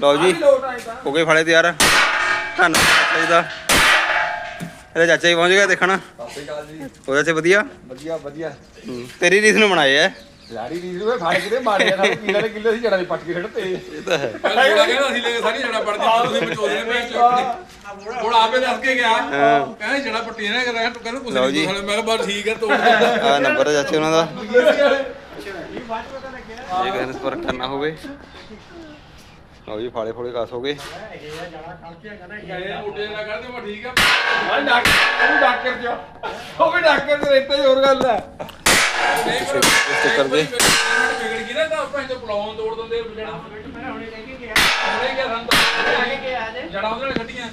ਲਓ ਜੀ ਹੋ ਗਏ ਫਾਲੇ ਤਿਆਰ। ਧੰਨਵਾਦ ਚਾਚਾ ਜੀ ਦਾ। ਇਹਦੇ ਚਾਚਾ ਜੀ ਪਹੁੰਚ ਗਏ ਦੇਖਣ। ਸਤਿ ਸ਼੍ਰੀ ਅਕਾਲ ਜੀ। ਉਹਦੇ ਚ ਵਧੀਆ? ਵਧੀਆ ਵਧੀਆ। ਹੂੰ, ਤੇਰੀ ਰੀਸ ਨੂੰ ਬਣਾਏ ਐ। ਯਾਰੀ ਰੀਜ ਨੂੰ ਫੜ ਕੇ ਮਾਰਿਆ ਨਾ ਕਿਲੇ ਦੇ ਕਿਲੇ ਸੀ ਜੜਾ ਦੀ ਪੱਟ ਕੇ ਛੱਡ ਤੇ। ਇਹ ਤਾਂ ਹੈ। ਪਹਿਲਾਂ ਕਹਿੰਦਾ ਅਸੀਂ ਲੈ ਕੇ ਸਾਰੀ ਜੜਾ ਪੜਦੀ ਤੁਸੀਂ ਵਿਚੋਲੇ ਨੇ ਭੇਜ ਚੁੱਕੇ ਹੁਣ ਆਪੇ ਦੱਸ ਕੇ ਗਿਆ। ਕਹਿੰਦਾ ਜੜਾ ਪੱਟੀ ਨੇ ਕਹਿੰਦਾ ਤੂੰ ਕਹਿੰਦਾ ਕੁਛ ਲਓ ਨਹੀਂ ਜੀ। ਕੁਛ ਮੈਂ ਕਿਹਾ ਬਸ ਠੀਕ ਹੈ ਤੋੜ ਦੇ ਆ ਨੰਬਰ ਹੈ ਚਾਚੇ ਉਹਨਾਂ ਦਾ। ਜੇ ਕਿਸੇ ਨੇ ਸੰਪਰਕ ਕਰਨਾ ਹੋਵੇ। ਲਓ ਜੀ ਫਾਲੇ ਫੋਲੇ ਕਾਸ ਹੋ ਗਏ। ਇਹ ਮੋਟੇ ਨਾਲ ਕਰਦੇ ਮੈਂ ਠੀਕ ਆ। ਹਾਂ ਡਾਕਟਰ ਉਹ ਡਾਕਟਰ ਜੋ ਉਹ ਵੀ ਡਾਕਟਰ ਦੇ ਰੇਤੇ ਹੋਰ ਗੱਲ ਹੈ ਨਹੀਂ ਪਰ ਸਟicker ਦੇ। ਵਿਗੜ ਗਈ ਨਾ ਤਾਂ ਆਪਾਂ ਇਹ ਪਲਾਉਣ ਤੋੜ ਦਿੰਦੇ ਜੜਾ ਹੁਣੇ ਗਿਆ ਸਾਨੂੰ ਤਾਂ। ਜੜਾ ਉਹਦੇ ਨਾਲ ਕੱਢੀਆਂ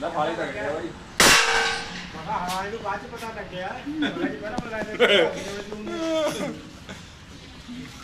ਨਾ ਫਾਲੇ ਤੱਕ ਗਿਆ ਬਾਈ।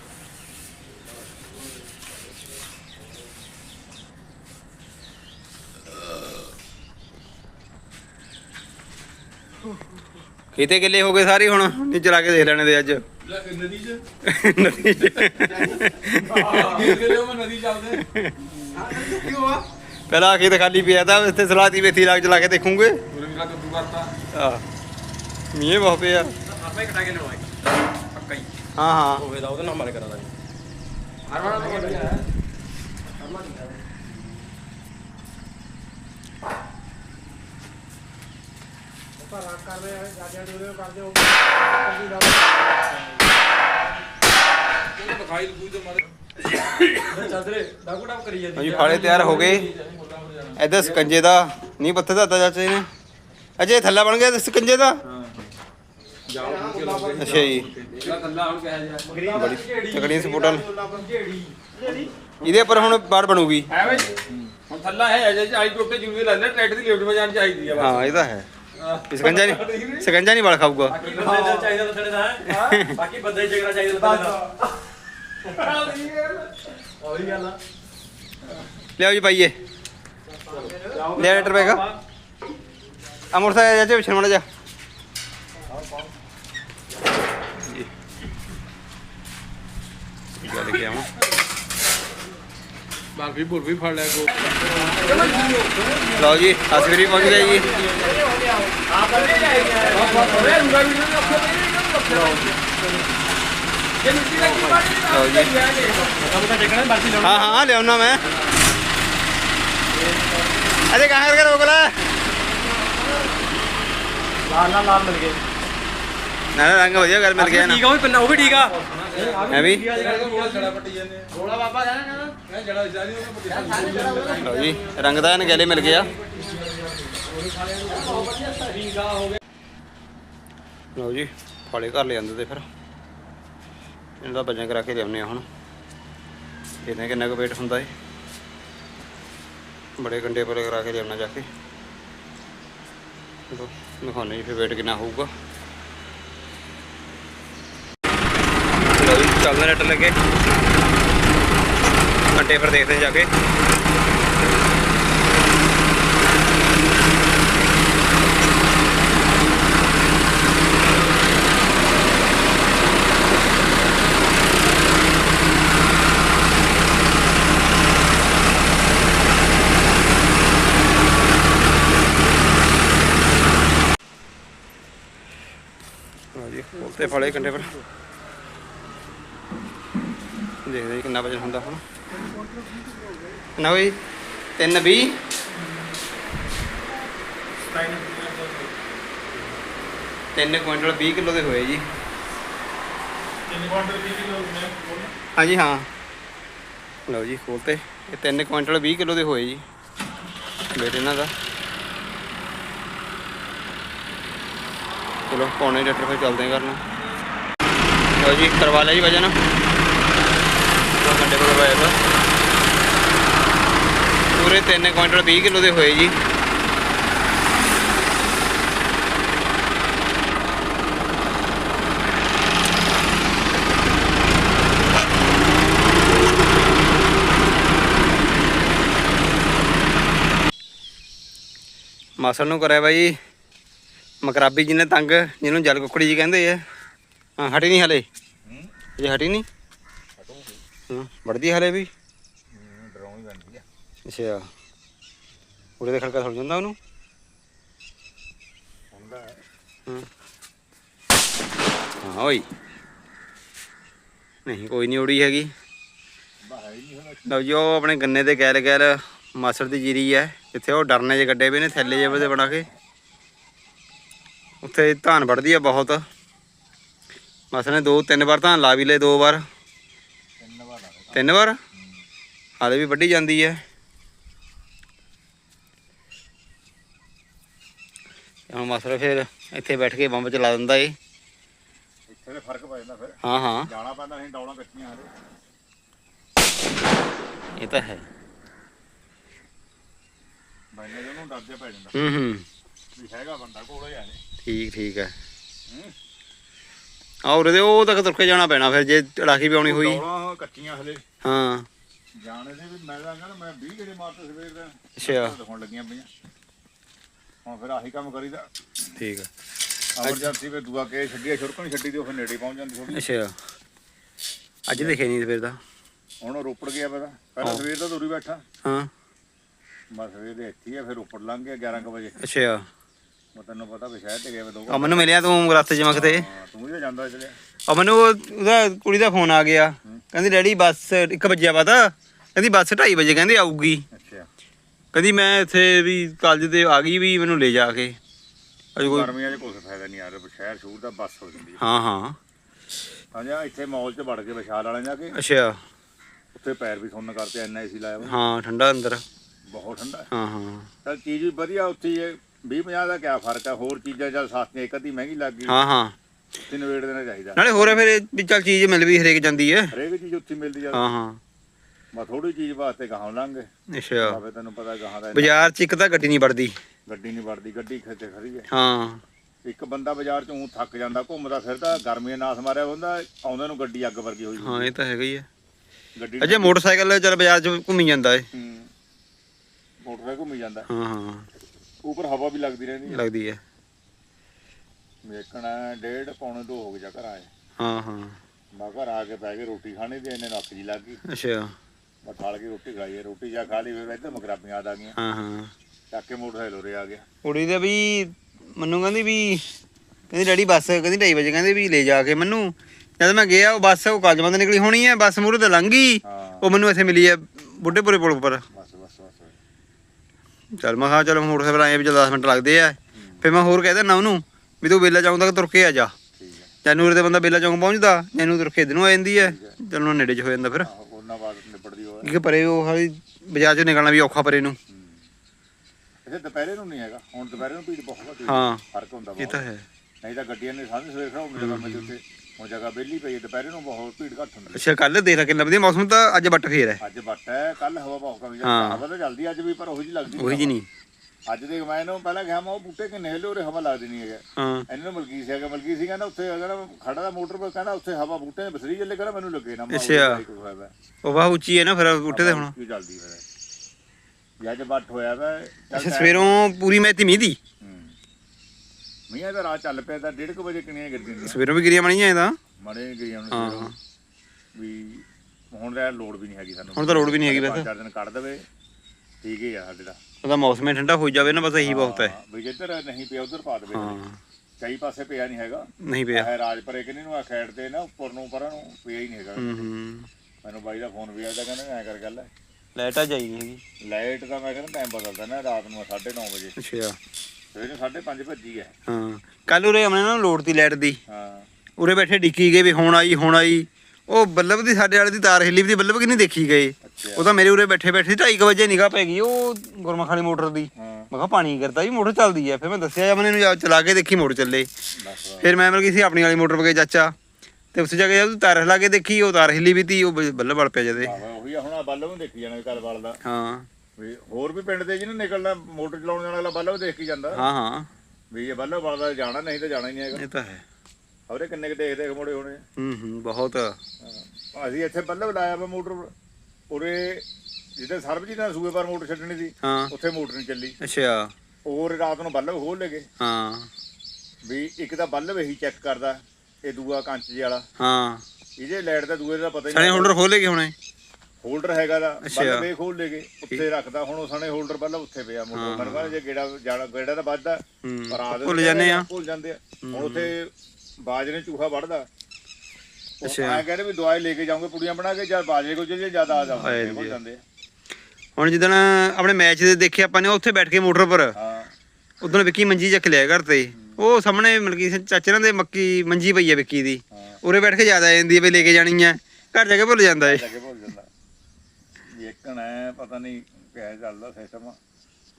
ਕਿਤੇ ਕਿੱਲੇ ਹੋ ਗਏ ਸਾਰੇ ਹੁਣ ਨਹੀਂ ਚਲਾ ਕੇ ਦੇਖ ਲੈਣੇ ਦੇ ਅੱਜ। ਲੈ ਨਦੀ ਚ। ਨਦੀ 'ਚ। ਨਦੀ ਚੱਲਦੇ ਕਿਉਂ ਆ ਪਹਿਲਾਂ ਖੇਤ ਖਾਲੀ ਪਿਆ ਤਾਂ ਇੱਥੇ ਸਲਾਤੀ ਵੇਥੀ ਲਾ ਕੇ ਚਲਾ ਕੇ ਦੇਖੂਗੇ। ਪੂਰੇ ਮੇਰਾ ਕੱਦੂ ਕਰਤਾ ਆ ਮੀਂਹ ਬਹੁਤ ਪਿਆ। ਆਪਾਂ ਹੀ। ਕਟਾ ਕੇ ਲਵਾਈ ਪੱਕਾ ਹੀ ਹਾਂ ਹਾਂ ਹੋਵੇ ਦਾ ਉਹਦੇ ਨਾਲ ਮਾਰੇ ਕਰਾ ਦਾਂਗੇ ਦਿਖਾਈ ਲੂਈ ਤੇ ਮਾਰੇ। ਡਾਕੂ ਡਾਕ ਕਰੀ ਜਾਂਦੀ। ਹਾਂਜੀ ਫਾਲੇ ਤਿਆਰ ਹੋ ਗਏ। ਇੱਧਰ ਸਕੰਜੇ ਦਾ। ਨਹੀਂ ਪੱਥੇ ਦਾ ਚਾਚਾ ਨੇ ਅਜੇ ਥੱਲਾ ਬਣ ਗਿਆ ਸਕੰਜੇ ਦਾ। ਅੱਛਾ ਜੀ। ਇਹਦਾ ਥੱਲਾ ਹੁਣ ਕਿਹਾ ਜਾ ਬੜੀ ਤਕੜੀ ਸਪੋਰਟਲ ਇਹਦੇ ਉੱਪਰ ਹੁਣ ਬਾੜ ਬਣੂਗੀ। ਹੁਣ ਥੱਲਾ ਹੈ ਅਜੇ ਆਈ ਟੋਟੇ ਜੂਵੇ ਲੈਣੇ ਟਰੈਕਟਰ ਦੀ ਲਿਫਟ ਵਜਾਣ ਚਾਹੀਦੀ ਆ ਹਾਂ ਇਹ ਤਾਂ ਹੈ। ਇਹ ਸਕੰਜਾ ਨਹੀਂ ਸਕੰਜਾ ਨਹੀਂ ਬਲ ਖਾਊਗਾ। ਬਾਕੀ ਬੰਦੇ ਦਾ ਚਾਹੀਦਾ ਦਾ ਹੈ। ਬਾਕੀ ਬੰਦੇ ਜਗਰਾ ਚਾਹੀਦਾ ਦਾ ਉਹੀ ਗੱਲ ਆ। ਲਿਆਓ ਜੀ ਪਾਈਏ। ਲੈ ਲੈਟਰ ਬੈਗ ਆ ਮੋਟਰਸਾਈਕਲ ਜਾ ਪਿੱਛੇ ਮੜ ਜਾ। ਜੀ ਗੱਲ ਕੇ ਆਵਾਂ ਬਾਕੀ ਬੁਰ ਵੀ ਫੜ ਲਿਆ ਕੋ ਲਓ ਜੀ ਅਸਵੀਰੀ ਪਹੁੰਚ ਗਏ ਜੀ। ਹਾਂ ਹਾਂ ਲਿਆਉਣਾ ਮੈਂ। ਅਜੇ ਕਹਾਂ ਕਰਕੇ ਰੋਕ ਲੈ? ਲਾਲ ਲਾਲ ਲਾਲ ਮਿਲ ਗਏ। ਨਾ ਨਾ ਰੰਗ ਵਧੀਆ ਕਰ ਮਿਲ ਗਿਆ ਨਾ। ਠੀਕ ਆ ਉਹ ਵੀ ਪਿੰਨਾ ਉਹ ਵੀ ਠੀਕ ਆ। ਐ ਵੀ? ਰੋਲਾ ਬਾਬਾ ਮੈਂ ਜੜਾ ਜਾਰੀ ਉਹ ਜੀ ਰੰਗ ਦਾ ਇਹਨ ਗੈਲੇ ਮਿਲ ਗਿਆ ਲਓ ਜੀ ਫਾਲੇ ਘਰ ਲੈ ਜਾਂਦੇ ਤੇ ਫਿਰ। ਇਹਨਾਂ ਦਾ ਵਜਨ ਕਰਾ ਕੇ ਲਿਆਉਂਦੇ ਆ ਹੁਣ। ਇਹਨੇ ਕਿੰਨਾ ਕੁ weight ਹੁੰਦਾ ਏ। ਬੜੇ ਕੰਡੇ ਪਰ ਕਰਾ ਕੇ ਲਿਆਉਣਾ ਜਾ ਕੇ। ਚਲੋ, ਦਿਖਾਉਂਦੇ ਜੀ ਫਿਰ weight ਕਿੰਨਾ ਹੋਊਗਾ। ਲਓ ਜੀ ਚੱਲਦੇ ਰੈਟ ਲੱਗੇ ਘੰਟੇ ਪਰ ਦੇਖਦੇ ਜਾ ਕੇ ਲਓ ਜੀ ਫੜੇ ਕੰਡੇ ਪਰ ਦੇਖਦੇ ਜੀ ਕਿੰਨਾ ਵਜਨ ਹੁੰਦਾ ਹੁਣ। ਕਿੰਨਾ ਬਈ 320 ਤਿੰਨ ਕੁਇੰਟਲ 20 ਕਿਲੋ ਦੇ ਹੋਏ ਜੀ। ਹਾਂਜੀ ਹਾਂ। ਲਓ ਜੀ ਖੋਲਤੇ ਇਹ 3 ਕੁਇੰਟਲ 20 ਕਿਲੋ ਦੇ ਹੋਏ ਜੀ। ਵੇਟ ਇਹਨਾਂ ਦਾ। ਚਲੋ ਪੌਣੇ ਲੀਟਰ ਫਿਰ ਚੱਲਦੇ ਹਾਂ ਕਰਨਾ ਲੋ ਜੀ, ਕਰਵਾ ਲਿਆ ਜੀ ਵਜਨ। ਦੋ ਘੰਟੇ ਕੋਲ ਕਰਵਾਇਆ ਪੂਰੇ 3 ਕੁਇੰਟਲ 20 ਕਿਲੋ ਦੇ ਹੋਏ ਜੀ। ਮਾਸਰ ਨੂੰ ਕਰਿਆ ਬਾਈ, ਮਕਰਾਬੀ ਜਿਹਨੇ ਤੰਗ, ਜਿਹਨੂੰ ਜਲ ਕੁਕੜੀ ਜੀ ਕਹਿੰਦੇ ਆ। ਹਾਂ ਹਟੀ ਨਹੀਂ ਹਲੇ। ਇਹ ਹਟੀ ਨਹੀਂ? ਹਾਂ ਵੜਦੀ ਹਲੇ ਵੀ? ਡਰਾਉਣੀ ਪੈਂਦੀ ਆ। ਅੱਛਾ। ਉਰੇ ਦੇ ਖੜਕਾ ਥੋੜ ਜਾਂਦਾ ਉਹਨੂੰ? ਹੁੰਦਾ ਹੈ। ਹਾਂ। ਹਾਂ ਓਏ। ਨਹੀਂ ਕੋਈ ਨਹੀਂ ਉੜੀ ਹੈਗੀ। ਹੀ ਲਓ ਜੀ ਉਹ ਆਪਣੇ ਗੰਨੇ ਦੇ ਗੈਲ ਗੈਲ ਮਾਸੜ ਦੀ ਜੀਰੀ ਹੈ ਜਿੱਥੇ ਉਹ ਡਰਨੇ ਜੇ ਗੱਡੇ ਪਏ ਨੇ ਥੈਲੇ ਜਿਹੇ ਉਹਦੇ ਬਣਾ ਕੇ। ਉੱਥੇ ਧਾਨ ਵੜਦੀ ਆ ਬਹੁਤ। ਮਾਸੜ ਨੇ ਦੋ ਤਿੰਨ ਵਾਰ ਧਾਨ ਲਾ ਵੀ ਲਏ ਦੋ ਵਾਰ। ਤਿੰਨ ਵਾਰ ਆ ਤਿੰਨ ਵਾਰ ਹਾਲੇ ਵੀ ਵੱਢੀ ਜਾਂਦੀ ਹੈ। ਹੁਣ ਮਾਸੜ ਫਿਰ ਇੱਥੇ ਬੈਠ ਕੇ ਬੰਬ ਚਲਾ ਦਿੰਦਾ ਏ। ਇੱਥੇ ਤੇ ਫ਼ਰਕ ਪੈ ਜਾਂਦਾ ਫਿਰ। ਹਾਂ ਹਾਂ। ਜਾਣਾ ਪੈਂਦਾ ਨਹੀਂ ਡੌਲਾਂ ਕੱਚੀਆਂ ਹਲੇ। ਇਹ ਤਾਂ ਹੈ। ਮੈਨੇ ਉਹਨੂੰ ਡਰ ਜਿਹਾ ਪੈ ਜਾਂਦਾ। ਹੂੰ ਹੂੰ। ਵੀ ਹੈਗਾ ਬੰਦਾ ਕੋਲੇ ਆ ਨੇ ਠੀਕ ਠੀਕ ਹੈ। ਹੂੰ। ਆ ਉਰੇ ਦੇ ਉਹ ਤੱਕ ਤੁਰ ਕੇ ਜਾਣਾ ਪੈਣਾ ਫਿਰ ਜੇ ਚੜਾਕੀ ਵੀ ਆਉਣੀ ਹੋਈ। ਡੌਲਾਂ ਕੱਚੀਆਂ ਹਲੇ। ਹਾਂ। ਜਾਣੇ ਦੇ ਵੀ ਮੈਂ ਤਾਂ ਕਹਿੰਦਾ ਮੈਂ 20 ਗੇੜੇ ਮਾਰਤੇ ਸਵੇਰ ਦਾ। ਅੱਛਾ। ਦਿਖਾਉਣ ਲੱਗੀਆਂ ਪਈਆਂ। ਹੁਣ ਫਿਰ ਆਹੀ ਕੰਮ ਕਰੀਦਾ। ਠੀਕ ਹੈ ਐਮਰਜੈਂਸੀ ਵੀ ਦੁਆ ਕੇ ਛੱਡੀ ਛੁਰਕਣ ਛੱਡੀ ਦੀ ਉਹ ਫਿਰ ਨੇੜੇ ਪਹੁੰਚ ਜਾਂਦੀ ਥੋੜੀ ਅੱਛਾ। ਅੱਜ ਦੇਖੇ ਨਹੀਂ ਫਿਰ ਦਾ। ਹੁਣ ਉਹ ਰੋਪੜ ਗਿਆ ਪਤਾ। ਪਹਿਲਾਂ ਸਵੇਰ ਦਾ ਦੂਰੀ ਬੈਠਾ। ਹਾਂ। ਮੈਂ ਸਵੇਰ ਦੇ ਇੱਥੇ ਹੀ ਆ ਫਿਰ ਰੋਪੜ ਲੰਘ ਗਿਆ 11 ਕੁ ਵਜੇ। ਅੱਛਾ। ਮੈਂ ਤੈਨੂੰ ਪਤਾ ਵੀ ਸ਼ਹਿਰ ਤੇ ਗਿਆ ਵੇ ਦੋ ਅਮਨ ਨੂੰ ਮਿਲਿਆ ਤੂੰ ਰਸਤੇ ਚ ਹਾਂ ਤੂੰ ਵੀ ਤਾਂ ਜਾਂਦਾ ਚਲਿਆ ਅਮਨ ਨੂੰ ਉਹ- ਉਹਦਾ ਕੁੜੀ ਦਾ ਫੋਨ ਆ ਗਿਆ। ਕਹਿੰਦੀ ਡੈਡੀ ਬੱਸ 1 ਵਜੇ ਪਤਾ? ਕਹਿੰਦੀ ਬੱਸ 2:30 ਵਜੇ ਕਹਿੰਦੀ ਆਊਗੀ। ਅੱਛਾ। ਕਹਿੰਦੀ ਮੈਂ ਇੱਥੇ ਵੀ ਕਾਲਜ ਤੇ ਆ ਗਈ ਵੀ ਮੈਨੂੰ ਲੈ ਜਾ ਕੇ। ਅਜੇ ਕੋਈ ਗਰਮੀਆਂ 'ਚ ਕੋਈ ਫਾਇਦਾ ਨਹੀਂ ਆ ਰਿਹਾ ਸ਼ਹਿਰ ਸ਼ੂਰ ਦਾ ਬੱਸ ਹੋ ਜਾਂਦੀ ਹੈ ਹਾਂ। ਹਾਂ ਹਾਂ ਜਾਂ ਇੱਥੇ ਮਾਲ 'ਚ ਵੜ ਕੇ ਵਿਸ਼ਾਲ ਵਾਲਿਆਂ ਜਾ ਕੇ। ਅੱਛਾ। ਉੱਥੇ ਪੈਰ ਵੀ ਸੁੰਨ ਕਰਤੇ ਐਨਾ ਏਸੀ ਲਾਇਆ ਵਾ। ਹਾਂ ਠੰਡਾ ਅੰਦਰ। ਬਹੁਤ ਠੰਡਾ। ਹੈ। ਹਾਂ। ਹਾਂ ਚੱਲ ਚੀਜ਼ ਵੀ ਵਧੀਆ ਉੱਥੇ ਹੀ। 20 50 ਦਾ ਕਿਆ ਫ਼ਰਕ ਹੈ ਹੋਰ ਚੀਜ਼ਾਂ ਚੱਲ ਸਸਤੀਆਂ ਇੱਕ ਅੱਧੀ ਮਹਿੰਗੀ ਲੱਗ ਗਈ। ਹਾਂ ਹਾਂ। ਉੱਥੇ ਨਵੇੜ ਦੇਣਾ ਚਾਹੀਦਾ। ਨਾਲੇ ਹੋਰ ਫਿਰ ਇਹ ਵੀ ਚੱਲ ਚੀਜ਼ ਮਿਲ ਵੀ ਹਰੇਕ ਜਾਂਦੀ ਹੈ ਹਰੇਕ ਚੀਜ਼ ਉੱਥੇ ਮਿਲਦੀ ਆ। ਹਾਂ ਹਾਂ। ਮੈਂ ਥੋੜੀ ਚੀਜ਼ ਵਾਸਤੇ ਗਾਹਾਂ ਲਾਂਗੇ ਅੱਛਾ। ਬਾਬੇ ਤੈਨੂੰ ਪਤਾ ਗਾਹਾਂ ਦਾ ਬਾਜ਼ਾਰ 'ਚ ਇੱਕ ਤਾਂ ਗੱਡੀ ਨਹੀਂ ਵੜਦੀ। ਗੱਡੀ ਨਹੀਂ ਵੜਦੀ ਗੱਡੀ ਖਿੱਚ ਖੜੀ ਹੈ ਹਾਂ। ਇੱਕ ਬੰਦਾ ਬਾਜ਼ਾਰ 'ਚ ਥੱਕ ਜਾਂਦਾ ਘੁੰਮਦਾ ਫਿਰਦਾ ਗਰਮੀਆਂ ਨਾਸ ਮਾਰਿਆ ਹੁੰਦਾ ਆਉਂਦਾ ਨੂੰ ਗੱਡੀ ਅੱਗ ਵਰਗੀ ਹੋਈ ਹਾਂ ਇਹ ਤਾਂ ਹੈਗਾ ਹੀ ਹੈ ਗੱਡੀ ਅਜੇ ਮੋਟਰਸਾਈਕਲ ਚੱਲ ਬਾਜ਼ਾਰ 'ਚ ਘੁੰਮੀ ਜਾਂਦਾ ਏ। ਹੂੰ। ਮੋਟਰ ਤੇ ਘੁੰਮੀ ਜਾਂਦਾ। ਹਾਂ ਹਾਂ। ਉੱਪਰ ਹਵਾ ਵੀ ਲੱਗਦੀ ਰਹਿੰਦੀ ਹੈ। ਲੱਗਦੀ ਹੈ। ਵੇਖਣਾ ਡੇਢ ਪੌਣੇ ਦੋ ਹੋ ਗਿਆ ਘਰ ਆਏ। ਹਾਂ ਹਾਂ। ਮੈਂ ਘਰ ਆ ਕੇ ਬਹਿ ਕੇ ਰੋਟੀ ਖਾਣੀ ਤੇ ਇਹਨੇ ਨੱਕ ਜੀ ਲੱਗ ਗਈ। ਅੱਛਾ। ਮੈਂ ਖਾਲ ਕੇ ਰੋਟੀ ਖਾਈ ਹੈ ਰੋਟੀ ਜਾ ਖਾ ਲਈ ਫਿਰ ਇੱਧਰ ਮਗਰਾਬੀਆਂ ਆ ਗਈਆਂ। ਹਾਂ ਹਾਂ। ਚੱਕ ਕੇ ਮੋਟਰਸਾਈਕਲ ਉਰੇ ਆ ਗਿਆ। ਕੁੜੀ ਦੇ ਵੀ ਮੈਨੂੰ ਕਹਿੰਦੀ ਵੀ ਕਹਿੰਦੀ ਡੈਡੀ ਬੱਸ ਕਹਿੰਦੀ 2:30 ਵਜੇ ਕਹਿੰਦੇ ਵੀ ਲੈ ਜਾ ਕੇ ਮੈਨੂੰ। ਜਦ ਮੈਂ ਗਿਆ ਉਹ ਬੱਸ ਉਹ ਕਾਲਜਮੰਦ ਨਿਕਲੀ ਹੋਣੀ ਹੈ ਬੱਸ ਮੂਹਰੇ ਤੇ ਲੰਘ ਗਈ। ਹਾਂ। ਉਹ ਮੈਨੂੰ ਇੱਥੇ ਮਿਲੀ ਹੈ ਬੁੱਢੇਪੁਰੇ ਪੁਲ ਉੱਪਰ। ਚੱਲ ਮੈਂ ਕਿਹਾ ਚਲੋ ਮੋਟਰਸਾਈਕਲ ਆਏ ਵੀ ਚੱਲ 10 ਮਿੰਟ ਲੱਗਦੇ ਆ। ਫਿਰ ਮੈਂ ਹੋਰ ਕਹਿ ਦਿੰਦਾ ਉਹਨੂੰ ਵੀ ਤੂੰ ਬੇਲਾ ਚੌਂਕ ਤੱਕ ਤੁਰ ਕੇ ਆ ਜਾ। ਜੈਨੂਰ ਤੇ ਬੰਦਾ ਬੇਲਾ ਚੌਂਕ ਪਹੁੰਚਦਾ ਜੈਨੂੰ ਤੁਰ ਕੇ ਇਧਰੋਂ ਆ ਜਾਂਦੀ ਹੈ ਚੱਲ ਉਹ ਨੇੜੇ 'ਚ ਹੋ ਜਾਂਦਾ ਫਿਰ। ਉਹਨਾਂ ਬਾਅਦ ਨਿਬੜਦੀ ਹੋਇਆ। ਕਿ ਪਰੇ ਉਹ ਹਾਲੀ ਬਾਜ਼ਾਰ 'ਚੋਂ ਨਿਕਲਣਾ ਵੀ ਔਖਾ ਪਰੇ ਨੂੰ। ਇੱਥੇ ਦੁਪਹਿਰੇ ਨੂੰ ਨਹੀਂ ਹੈਗਾ ਹੁਣ ਦੁਪਹਿਰੇ ਨੂੰ ਭੀੜ ਬਹੁਤ ਹਾਂ ਫ਼ਰਕ ਹੁੰਦਾ ਇਹ ਤਾਂ ਹੈ। ਨਹੀਂ ਤਾਂ ਗੱਡੀਆਂ ਨੇ ਸਾਂਝ ਸਵੇਰ ਖੜਾ ਹੁੰਦੀ ਕੰਮ ਦੇ ਉੱਤੇ ਹੁਣ ਜਗ੍ਹਾ ਵਿਹਲੀ ਪਈ ਹੈ ਦੁਪਹਿਰੇ ਨੂੰ ਬਹੁਤ ਭੀੜ ਘੱਟ ਹੁੰਦੀ ਅੱਛਾ ਕੱਲ ਦੇਖ ਲੈ ਕਿੰਨਾ ਵਧੀਆ ਮੌਸਮ ਤਾਂ ਅੱਜ ਬੱਟ ਫੇਰ ਹੈ। ਅੱਜ ਵੱਟ ਹੈ ਕੱਲ ਹਵਾ ਬਹੁਤ ਕਮੀ ਹਾਂ। ਹਵਾ ਤਾਂ ਚੱਲਦੀ ਅੱਜ ਵੀ ਪਰ ਉਹੀ ਜੀ ਲੱਗਦੀ ਉਹੀ ਜੀ ਨਹੀਂ। ਅੱਜ ਦੇ ਮੈਂ ਇਹਨੂੰ ਪਹਿਲਾਂ ਕਿਹਾ ਮੈਂ ਉਹ ਬੂਟੇ ਕਿੰਨੇ ਹਿੱਲੇ ਉਰੇ ਹਵਾ ਲੱਗਦੀ ਨਹੀਂ ਹੈਗਾ। ਹਾਂ। ਇਹਨਾਂ ਨੂੰ ਮਲਕੀ ਸੀ ਹੈਗਾ ਮਲਕੀ ਸੀ ਕਹਿੰਦਾ ਉੱਥੇ ਕਹਿੰਦਾ ਖੜਾ ਦਾ ਮੋਟਰ ਪਰ ਕਹਿੰਦਾ ਉੱਥੇ ਹਵਾ ਬੂਟੇ ਨੇ ਬਸਰੀ ਚੱਲੇ ਕਹਿੰਦਾ ਮੈਨੂੰ ਲੱਗੇ ਨਾ ਮੈਂ ਅੱਛਾ। ਕੁਝ ਹੋਇਆ ਵਾ। ਉਹ ਵਾਹ ਉੱਚੀ ਹੈ ਨਾ ਫਿਰ ਉੱਠੇ ਤੇ ਹੁਣ। ਕੀ ਚੱਲਦੀ ਫਿਰ ਵੀ ਅੱਜ ਵੱਟ ਹੋਇਆ ਵਾ ਚੱਲ ਅੱਛਾ ਸਵੇਰੋਂ ਪੂਰੀ ਮੈਤੀ ਮੀਂਹ ਦੀ। ਹੂੰ। ਮੀਂਹ ਦਾ ਰਾਤ ਚੱਲ ਪਿਆ ਤਾਂ 1:30 ਵਜੇ ਕਿੰਨੀਆਂ ਗਿਰਦੀਆਂ ਨੇ? ਸਵੇਰੋਂ ਵੀ ਗਿਰੀਆਂ ਬਣੀਆਂ ਇਹ ਤਾਂ ਮੜੇ ਗਈਆਂ ਹੁਣ ਹਾਂ। ਸਵੇਰੋਂ। ਵੀ ਹੁਣ ਤਾਂ ਲੋੜ ਵੀ ਨਹੀਂ ਹੈਗੀ ਸਾਨੂੰ। ਹੁਣ ਤਾਂ ਲੋੜ ਵੀ ਨਹੀਂ ਹੈਗੀ ਵੈਸੇ। ਚਾਰ ਦਿਨ ਕੱਢ ਦੇਵੇ ਠੀਕ ਹੀ ਆ ਸਾਡੇ ਦਾ। ਉਹਦਾ ਮੌਸਮ ਹੀ ਠੰਡਾ ਹੋ ਜਾਵੇ ਨਾ ਬਸ ਇਹੀ ਬਹੁਤ ਹੈ। ਹਾਂ, ਵੀ ਜਿੱਧਰ ਨਹੀਂ ਪਿਆ ਉਧਰ ਪਾ ਦੇਵੇ। ਹਾਂ। ਕਈ ਪਾਸੇ ਪਿਆ ਨਹੀਂ ਹੈਗਾ। ਨਹੀਂ ਪਿਆ। ਇਹ ਰਾਜਪੁਰੇ ਕਿੰਨੇ ਨੂੰ ਆ ਖੈੜ ਤੇ ਨਾ ਉੱਪਰ ਨੂੰ ਪਰਾਂ ਨੂੰ ਪਿਆ ਹੀ ਨਹੀਂ ਹੈਗਾ। ਹੂੰ ਹੂੰ। ਮੈਨੂੰ ਬਾਈ ਦਾ ਫੋਨ ਵੀ ਆਇਆ ਕਹਿੰਦਾ ਐ ਕਰ ਗੱਲ ਹੈ। ਲਾਈਟ ਆ ਜਾਈ ਨਹੀਂ ਹੈਗੀ। ਲਾਈਟ ਦਾ ਮੈਂ ਕਹਿੰਦਾ ਟਾਈਮ ਬਦਲਦਾ ਨਾ ਰਾਤ ਨੂੰ 9:30 ਵਜੇ। ਅੱਛਾ। ਸਵੇਰੇ 5:30 ਭੱਜੀ ਹੈ। ਹਾਂ। ਕੱਲ ਉਰੇ ਅਮਨੇ ਨਾ ਲੋੜ ਤੀ ਲਾਈਟ ਦੀ। ਹਾਂ। ਉਰੇ ਬੈਠੇ ਡਿੱਕੀ ਗਏ ਵੀ ਹੁਣ ਆਈ ਹੁਣ ਆਈ। ਉਹ ਬੱਲਬ ਦੀ ਸਾਡੇ ਵਾਲੇ ਦੀ ਤਾਰ ਹਿੱਲੀ ਵੀ ਬੱਲਬ ਕਿ ਨਹੀਂ ਦੇਖੀ ਗਏ। ਉਹ ਤਾਂ ਮੇਰੇ ਉਰੇ ਬੈਠੇ ਬੈਠੇ 2:30 ਵਜੇ ਨਿਗਾਹ ਪੈ ਗਈ ਉਹ ਗੁਰਮਖ ਵਾਲੀ ਮੋਟਰ ਦੀ। ਮੈਂ ਕਿਹਾ ਪਾਣੀ ਕਰਦਾ ਵੀ ਮੋਟਰ ਚੱਲਦੀ ਹੈ। ਫਿਰ ਮੈਂ ਦੱਸਿਆ ਅਮਨੇ ਨੂੰ ਜਾ ਚਲਾ ਕੇ ਦੇਖੀ ਮੋਟਰ ਚੱਲੇ। ਫਿਰ ਮੈਂ ਮਤਲਬ ਕਿਸੇ ਆਪਣੀ ਵਾਲੀ ਮੋਟਰ ਪਕੇ ਚਾਚਾ। ਤੇ ਉੱਥੇ ਜਾ ਕੇ ਜਦ ਤਾਰ ਹਿਲਾ ਕੇ ਦੇਖੀ ਉਹ ਤਾਰ ਹਿੱਲੀ ਵੀ ਤੀ ਉਹ ਬੱਲਬ ਵਲ ਪਿਆ ਜਦੇ। ਉਹੀ ਆ ਹੁਣ ਆਹ ਬੱਲਬ ਨੂੰ ਦੇਖੀ ਜਾਣਾ ਕੱਲ ਵੱਲ ਦਾ। ਹਾਂ। ਵੀ ਹੋਰ ਵੀ ਪਿੰਡ ਦੇ ਜਿਹਨੂੰ ਨਿਕਲਣਾ ਮੋਟਰ ਚਲਾਉਣ ਜਾਣਾ ਅਗਲਾ ਬੱਲਬ ਦੇਖ ਕੇ ਜਾਂਦਾ। ਹਾਂ ਹਾਂ। ਵੀ ਇਹ ਬੱਲਬ ਵੱਲਦਾ ਜਾਣਾ ਨਹੀਂ ਤਾਂ ਜਾਣਾ ਹੀ ਨਹੀਂ ਹੈਗਾ। ਇਹ ਤਾਂ ਹੈ। ਉਹਦੇ ਕਿੰਨੇ ਕਿ ਦੇਖ ਦੇਖ ਮੋੜੇ ਹੋਣੇ ਹੂੰ ਹੂੰ ਬਹੁਤ। ਹਾਂ। ਅਸੀਂ ਇੱਥੇ ਬੱਲਬ ਲਾਇਆ ਵਾ ਮੋਟਰ। ਉਰੇ ਜਿੱਥੇ ਸਰਬਜੀਤ ਨਾਲ ਸੂਏ ਪਰ ਮੋਟਰ ਛੱਡਣੀ ਸੀ ਹਾਂ। ਉੱਥੇ ਮੋਟਰ ਨਹੀਂ ਚੱਲੀ। ਅੱਛਾ। ਹੋਰ ਰਾਤ ਨੂੰ ਬੱਲਬ ਖੋਲ ਲੇਗੇ ਹਾਂ। ਵੀ ਇੱਕ ਤਾਂ ਬੱਲਬ ਇਹੀ ਚੈੱਕ ਕਰਦਾ ਇਹ ਦੂਆ ਕੰਚ ਜਿਹੇ ਵਾਲਾ। ਹਾਂ। ਇਹਦੇ ਲਾਈਟ ਦਾ ਦੂਏ ਦਾ ਪਤਾ ਹੀ ਸਣੇ ਹੋਲਡਰ ਖੋਲੇਗੇ ਹੁਣੇ। ਹੋਲਡਰ ਹੈਗਾ ਦਾ ਅੱਛਾ। ਬੱਲਬ ਇਹ ਖੋਲ ਲੇਗੇ ਉੱਤੇ ਰੱਖਦਾ ਹੁਣ ਉਹ ਸਣੇ ਹੋਲਡਰ ਬੱਲਬ ਉੱਥੇ ਪਿਆ ਮੋਟਰ ਮਰਵਾ ਜੇ ਗੇੜਾ ਜਾਣਾ ਗੇੜਾ ਤਾਂ ਵੱਜਦਾ ਹੂੰ, ਪਰ ਆਦਤ ਭੁੱਲ ਜਾਂਦੇ ਆ। ਭੁੱਲ ਜਾਂਦੇ ਆ। ਹੁਣ ਉੱਥੇ ਬਾਜ ਨੇ ਚੂਹਾ ਵੜਦਾ ਅੱਛਾ। ਅੱਛਾ। ਮੈਂ ਕਹਿੰਦੇ ਵੀ ਦਵਾਈ ਲੈ ਕੇ ਜਾਓਗੇ ਪੁੜੀਆਂ ਬਣਾ ਕੇ ਜਦ ਬਾਜੇ ਕੋ ਜੇ ਜ਼ਿਆਦਾ ਆ ਆ ਜਾਂਦੇ ਭੁੱਲ ਆ। ਜਾਂਦੇ ਆ। ਹੁਣ ਜਿੱਦਣ ਆਪਣੇ ਮੈਚ ਦੇ ਦੇਖੇ ਆਪਾਂ ਨੇ ਉੱਥੇ ਬੈਠ ਕੇ ਮੋਟਰ ਪਰ ਹਾਂ। ਉਦੋਂ ਵਿੱਕੀ ਮੰਜੀ ਚੱਕ ਲਿਆ ਘਰ ਤੇ। ਉਹ ਸਾਹਮਣੇ ਮਲਕੀ ਚਾਚੇ ਨਾਲ ਦੇ ਮੱਕੀ ਮੰਜੀ ਪਈ ਆ ਵਿੱਕੀ ਦੀ। ਉਰੇ ਬੈਠ ਕੇ ਜ਼ਿਆਦਾ ਆ ਜਾਂਦੀ ਹੈ ਵੀ ਲੈ ਕੇ ਜਾਣੀ ਹੈ ਘਰ ਜਾ ਕੇ ਭੁੱਲ ਜਾਂਦਾ ਏ। ਲੱਗੇ ਭੁੱਲ ਜਾਂਦਾ। ਇੱਕਣ ਹੈ ਪਤਾ ਨਹੀਂ ਕਿਹੜਾ ਚੱਲਦਾ ਸਿਸਟਮ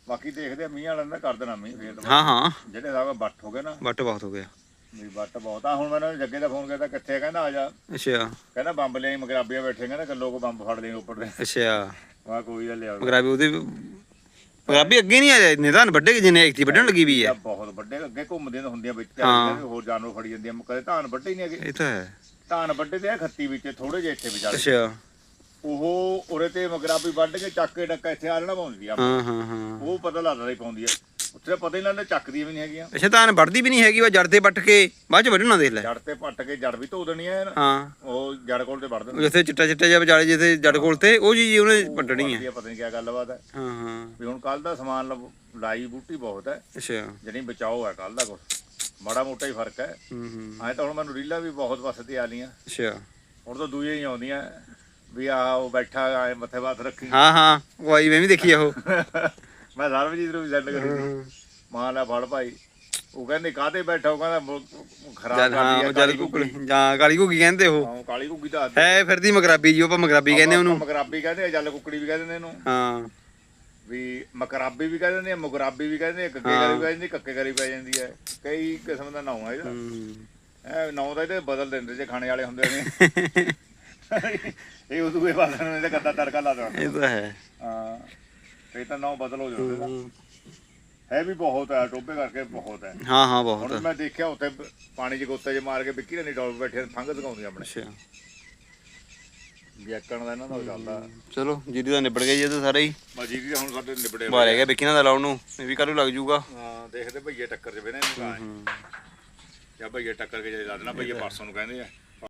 ਬਾਕੀ ਦੇਖਦੇ ਆ ਮੀਂਹ ਵਾਲਿਆਂ ਦਾ ਕਰ ਦੇਣਾ ਮੀਂਹ ਫੇਰ ਹਾਂ ਹਾਂ। ਜਿਹੜੇ ਸਾਗਾ ਬੱਟ ਹੋ ਗਏ ਨਾ। ਵੱਟ ਬਹੁਤ ਹੋ ਗਿਆ। ਵੀ ਬੱਟ ਬਹੁਤ ਆ। ਹੁਣ ਮੈਨੂੰ ਜੱਗੇ ਦਾ ਫੋਨ ਕਰਦਾ ਕਿੱਥੇ ਆ? ਕਹਿੰਦਾ ਆ ਜਾ। ਅੱਛਾ। ਕਹਿੰਦਾ ਬੰਬ ਲਿਆਈ ਮਗਰਾਬੀਆਂ ਬੈਠੇ ਕਹਿੰਦਾ ਕੱਲੋ ਕੋ ਬੰਬ ਫੜ ਲਈ ਉੱਪਰ ਦੇ। ਅੱਛਾ। ਵਾ ਕੋਈ ਦਾ ਲਿਆਓ। ਮਗਰਾਬੀ ਉਹਦੇ ਮਗਰਾਬੀ ਅੱਗੇ ਨਹੀਂ ਆਇਆ ਨਿਦਾਨ ਵੱਡੇ ਜਿੰਨੇ ਇੱਕ ਵੱਢਣ ਲੱਗੀ ਵੀ ਹੈ ਬਹੁਤ ਵੱਡੇ ਅੱਗੇ ਘੁੰਮਦੀਆਂ ਤਾਂ ਹੁੰਦੀਆਂ ਵਿੱਚ ਹਾਂ। ਕਹਿੰਦੇ ਹੋਰ ਜਾਨਵਰ ਫੜੀ ਜਾਂਦੀਆਂ ਕਦੇ ਧਾਨ ਵੱਡੇ ਹੀ ਨਹੀਂ ਹੈਗੇ। ਇਹ ਤਾਂ ਹੈ। ਧਾਨ ਵੱਡੇ ਤੇ ਆ ਖੱਤੀ ਵਿੱਚ ਥੋੜੇ ਜਿਹੇ ਇੱਥੇ ਵਿਚਾਲੇ ਅੱਛਾ। ਉਹ ਉਰੇ ਤੇ ਮਗਰਾਬੀ ਵੱਢ ਕੇ ਚੱਕ ਕੇ ਡੱਕਾ ਇੱਥੇ ਆਲਣਾ ਪਾਉਂਦੀ ਆ ਹਾਂ ਹਾਂ ਹਾਂ। ਉਹ ਪਤਾ ਲੱਗਦਾ ਹੀ ਪਾਉਂਦੀ ਆ। ਉੱਥੇ ਪਤਾ ਹੀ ਲੱਗਦਾ ਚੱਕਦੀਆਂ ਵੀ ਨਹੀਂ ਹੈਗੀਆਂ। ਅੱਛਾ ਤਾਂ ਵੱਢਦੀ ਵੀ ਨਹੀਂ ਹੈਗੀ ਵਾ ਜੜ ਤੇ ਵੱਟ ਕੇ ਬਾਅਦ ਚ ਵੱਢਣਾ ਦੇਖ ਲੈ। ਜੜ ਤੇ ਪੱਟ ਕੇ ਜੜ ਵੀ ਧੋ ਦੇਣੀ ਆ ਹਾਂ। ਉਹ ਜੜ ਕੋਲ ਤੇ ਉਹ ਦਿੰਦੇ ਜਿੱਥੇ ਚਿੱਟਾ ਚਿੱਟਾ ਜਿਹਾ ਵਿਚਾਲੇ ਜਿੱਥੇ ਜੜ ਕੋਲ ਤੇ ਉਹ ਜੀ ਉਹਨੇ ਵੱਢਣੀ ਹੈ ਪਤਾ ਨਹੀਂ ਕੀ ਗੱਲਬਾਤ ਹੈ ਹਾਂ ਹਾਂ। ਵੀ ਹੁਣ ਕੱਲ ਦਾ ਸਮਾਨ ਲਾਈ ਬੂਟੀ ਬਹੁਤ ਹੈ ਅੱਛਾ। ਜਣੀ ਬਚਾਓ ਹੈ ਕੱਲ ਦਾ ਕੁਛ। ਮਾੜਾ ਮੋਟਾ ਹੀ ਫ਼ਰਕ ਹੈ ਹੂੰ ਹੂੰ। ਐ ਤਾਂ ਹੁਣ ਮੈਨੂੰ ਰੀਲਾਂ ਵੀ ਬਹੁਤ ਵਸਦੇ ਆ ਲੀਆਂ ਅੱਛਾ। ਹੁਣ ਤਾਂ ਦੂਜੇ ਹੀ ਆਉਂਦੀਆਂ। ਵੀ ਆ ਉਹ ਬੈਠਾ ਆਏ ਮੱਥੇ ਬਾਤ ਰੱਖੀ। ਹਾਂ ਹਾਂ ਉਹ ਆਈ ਮੈਂ ਵੀ ਦੇਖੀ ਆ ਉਹ। ਮੈਂ ਸਰਬਜੀਤ ਨੂੰ ਵੀ ਸੈਂਡ ਕਰੀ ਸੀ। ਮਾਂ ਲੈ ਫੜ ਭਾਈ ਉਹ ਕਹਿੰਦੇ ਕਾਹਤੇ ਬੈਠਾ? ਉਹ ਕਹਿੰਦਾ ਮੁ- ਖਰਾਬ ਜਲ ਹਾਂ ਉਹ। ਜਾਂ ਕਾਲੀ ਘੁੱਗੀ ਕਹਿੰਦੇ ਉਹ। ਹਾਂ ਕਾਲੀ ਘੁੱਗੀ ਦਾ ਹੈ ਫਿਰਦੀ ਮਗਰਾਬੀ ਜੀ ਉਹ ਆਪਾਂ ਮਗਰਾਬੀ ਕਹਿੰਦੇ ਉਹਨੂੰ। ਮਗਰਾਬੀ ਕਹਿੰਦੇ ਆ ਜਲ ਕੁੱਕੜੀ ਵੀ ਕਹਿੰਦੇ ਨੇ ਇਹਨੂੰ। ਹਾਂ। ਵੀ ਮਕਰਾਬੀ ਵੀ ਕਹਿੰਦੇ ਨੇ ਮੁਗਰਾਬੀ ਵੀ ਕਹਿੰਦੇ ਨੇ ਗੱਗੇ ਕਰੀ ਪੈ ਜਾਂਦੀ ਕੱਕੇ ਕਰੀ ਪੈ ਜਾਂਦੀ ਹੈ। ਕਈ ਕਿਸਮ ਦਾ ਨਾਮ ਹੈ ਇਹਦਾ। ਹੂੰ। ਇਹ ਨਾਮ ਦਾ ਇਹਦੇ ਬਦਲ ਦਿੰਦੇ ਜੇ ਖਾਣੇ ਵਾਲੇ ਹੁੰਦੇ ਨੇ। ਇਹ ਉਹ ਦੂਏ ਪਾਸੇ ਨੂੰ ਇਹਦਾ ਗੱਦਾ ਤੜਕਾ ਲਾ ਦੇਣਾ। ਇਹ ਤਾਂ ਹੈ। ਹਾਂ ਇਹ ਤਾਂ ਨਾਮ ਬਦਲ ਹੋ ਜਾਂਦਾ ਹੈ। ਵੀ ਬਹੁਤ ਹੈ ਟੋਬੇ ਕਰਕੇ ਬਹੁਤ ਹੈ। ਹਾਂ ਹਾਂ ਹੁਣ ਬਹੁਤ ਮੈਂ ਦੇਖਿਆ ਉੱਥੇ ਪਾਣੀ 'ਚ ਗੋਤੇ 'ਚ ਮਾਰ ਕੇ ਵਿੱਕੀ ਨੇ ਡੋਲ ਬੈਠੇ ਫੰਗ ਦਿਖਾਉਂਦੇ ਆਪਣੇ। ਅੱਛਾ। ਵਿਆਕਣ ਦਾ ਇਹਨਾਂ ਦਾ ਚੱਲਦਾ। ਚਲੋ ਜੀਰੀ ਦਾ ਨਿਬੜ ਗਿਆ ਜੀ ਇਹ ਤਾਂ ਸਾਰਾ ਹੀ। ਬਾਜੀ ਵੀ ਹੁਣ ਸਾਡੇ ਨਿਬੜੇ ਬਾਹਰ ਹੈਗਾ ਬਿਕਿਨਾ ਦਾ ਲਾਉਣ ਨੂੰ ਇਹ ਵੀ ਕੱਲ ਲੱਗ ਜਾਊਗਾ। ਹਾਂ ਦੇਖਦੇ ਭਈਏ ਟੱਕਰ ਜਵੇ ਨਾ ਇਹਨੂੰ ਕਾਂ ਜਾਂ ਭਈਏ ਟੱਕਰ ਕੇ ਜੇ ਲਾ ਦੇਣਾ ਭਈਏ ਪਰਸੋਂ ਨੂੰ ਕਹਿੰਦੇ ਆ।